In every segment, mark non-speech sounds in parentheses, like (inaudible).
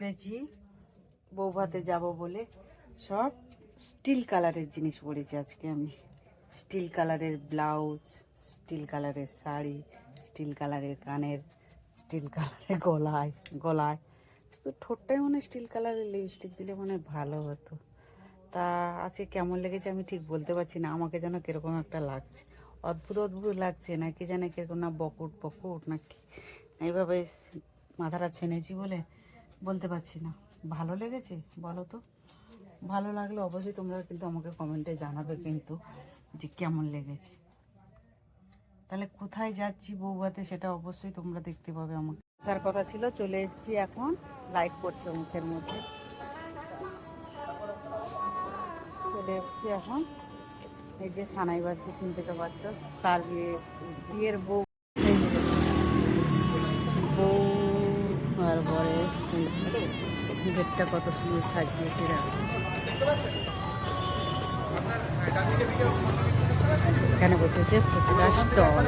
পড়েছি বৌভাতে যাব বলে সব স্টিল কালারের জিনিস পরেছি আজকে আমি। স্টিল কালারের ব্লাউজ, স্টিল কালারের শাড়ি, স্টিল কালারের কানের, স্টিল কালারের গলায় গলায়। তো ঠোঁটটাই মনে স্টিল কালারের, লিপস্টিক দিলে মনে ভালো হতো। তা আজকে কেমন লেগেছে আমি ঠিক বলতে পারছি না, আমাকে যেন কীরকম একটা লাগছে। অদ্ভুত অদ্ভুত লাগছে, নাকি জানে কীরকম না বকুট বকুট, নাকি? এইভাবে মাথাটা ছেনেছি বলে বলতে পারছি না। ভালো লেগেছে? বলো তো। ভালো লাগলে অবশ্যই তোমরা কিন্তু আমাকে কমেন্টে জানাবে কিন্তু যে কেমন লেগেছে। তাহলে কোথায় যাচ্ছি বৌভাতে সেটা অবশ্যই তোমরা দেখতে পাবে আমাকে। আসার কথা ছিল, চলে এসেছি এখন। লাইট পড়ছে মুখের মধ্যে। চলে এসেছি এখন। এই যে ছানাই বাজছে শুনতে তো পাচ্ছ তার বিয়ে, বিয়ের বউ। বউ আর গেটটা কত সুন্দর সাজিয়েছে এখানে বসেছে ফুচকা স্টল।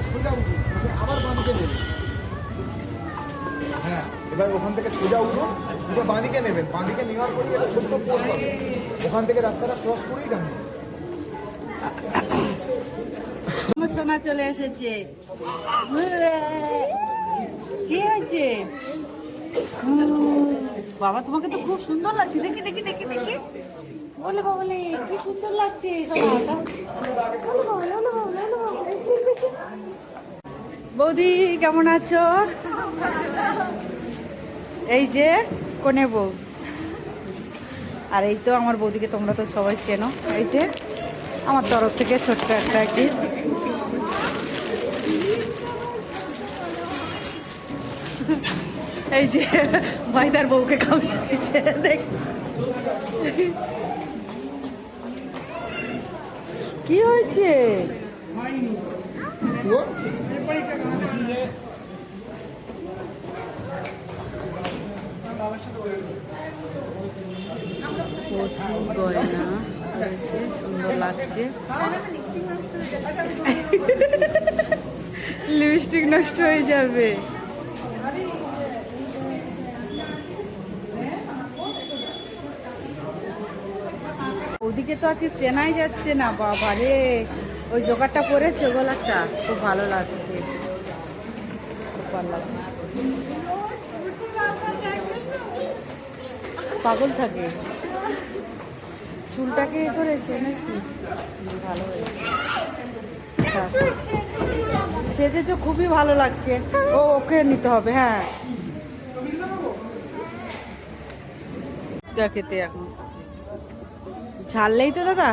হ্যাঁ এবার ওখান থেকে সোজা উঠুন সোজা বাঁদিকে নেবেন। বাঁদিকে নেওয়ার পরে একটা ছোট্ট ওখান থেকে রাস্তাটা ক্রস করেই আমার সোনা চলে এসেছে। কি হয়েছে? বাবা, তোমাকে তো খুব সুন্দর লাগছে। দেখি দেখি দেখি দেখি। বলে বাবলে কি সুন্দর লাগছে। বৌদি, কেমন আছো? এই যে, কোনে বউ। আর এই তো আমার বৌদিকে তোমরা তো সবাই চেনো। এই যে, আমার তরফ থেকে ছোট্ট একটা গিফট এই যে ভাইদার বউকে খাওয়িয়ে দিয়েছে দেখ। কি হয়েছে? প্রচুর গয়না হয়েছে সুন্দর লাগছে। (laughs) লিপস্টিক নষ্ট হয়ে যাবে। ওদিকে তো আজকে চেনাই যাচ্ছে না বাবা রে ওই জোগাড়টা পরেছে গোলাটা খুব ভালো লাগছে। খুব ভালো লাগছে। পাগল থাকে। চুলটাকে এ করেছে নাকি? ভালো সেজেছে, খুবই ভালো লাগছে। ও, ওকে নিতে হবে হ্যাঁ। খেতে এখন। ঝাললেই তো দাদা।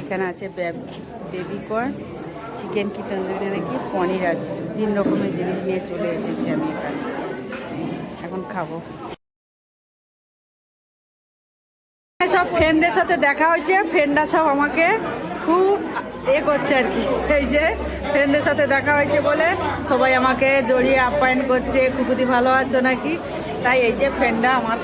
এখানে আছে বেবি কর্ন চিকেন কি তন্দুরি নাকি পনির আছে। তিন রকমের জিনিস নিয়ে চলে এসেছি আমি এখানে। এখন খাব। সব ফ্রেন্ডদের সাথে দেখা হয়েছে, ফ্রেন্ডরা সব আমাকে খুব এ করছে আর কি। এই যে, ফ্রেন্ডদের সাথে দেখা হয়েছে বলে সবাই আমাকে জড়িয়ে আপ্যায়ন করছে খুকুদি ভালো আছো নাকি? তাই এই যে ফ্রেন্ডরা আমার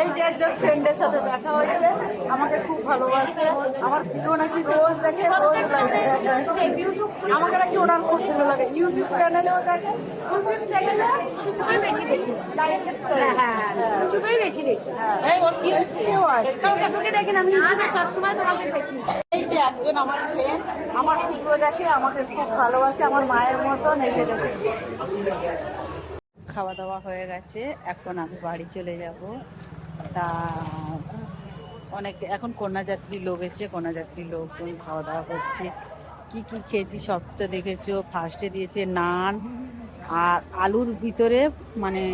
এই যে একজন ফ্রেন্ডের সাথে দেখা হয়েছে আমাকে খুব ভালোবাসে। আমার ভিডিও নাকি রোজ দেখে রোজ লাগে আমাকে নাকি ওনার খুব ভালো লাগে। ইউটিউব চ্যানেলেও দেখে। ইউটিউব চ্যানেলে বেশি দেখি। হ্যাঁ হ্যাঁ ইউটিউবেই বেশি দেখি। কেউ আছে। কাউকে তোকে দেখেন আমি ইউটিউবে সবসময় তোমাকে দেখি। এই যে একজন আমার ফ্রেন্ড আমার ভিডিও দেখে আমাকে খুব ভালোবাসে আমার মায়ের মতন। এই যে দেখে খাওয়া দাওয়া হয়ে গেছে। এখন আমি বাড়ি চলে যাব। তা অনেক, এখন কন্যাযাত্রী লোক এসছে, কন্যাযাত্রী লোকজন খাওয়া দাওয়া করছে। কি কি খেয়েছি সব তো দেখেছ। ফার্স্টে দিয়েছে নান আর আলুর ভিতরে মানে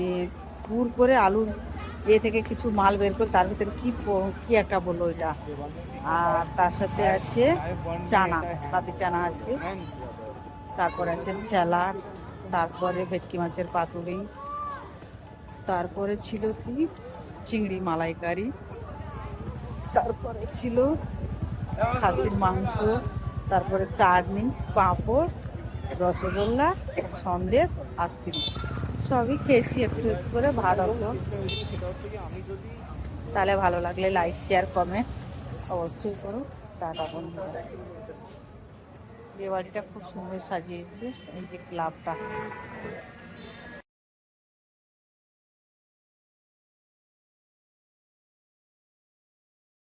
পুর করে আলুর এ থেকে কিছু মাল বের করে তার ভিতরে কি কি একটা বলল এটা আর তার সাথে আছে চানা পাতি চানা আছে। তারপর আছে স্যালাড। তারপরে ভেটকি মাছের পাতুরি, তারপরে ছিল কি? চিংড়ি মালাইকারি, তারপরে ছিল খাসির মাংস, তারপরে চাটনি, পাঁপড়, রসগোল্লা, সন্দেশ, আইসক্রিম। সবই খেয়েছি একটু একটু করে ভালো হলো তাহলে ভালো লাগলে লাইক শেয়ার কমেন্ট অবশ্যই করো। টাটা বিয়ে বাড়িটা খুব সুন্দর সাজিয়েছে এই যে ক্লাবটা।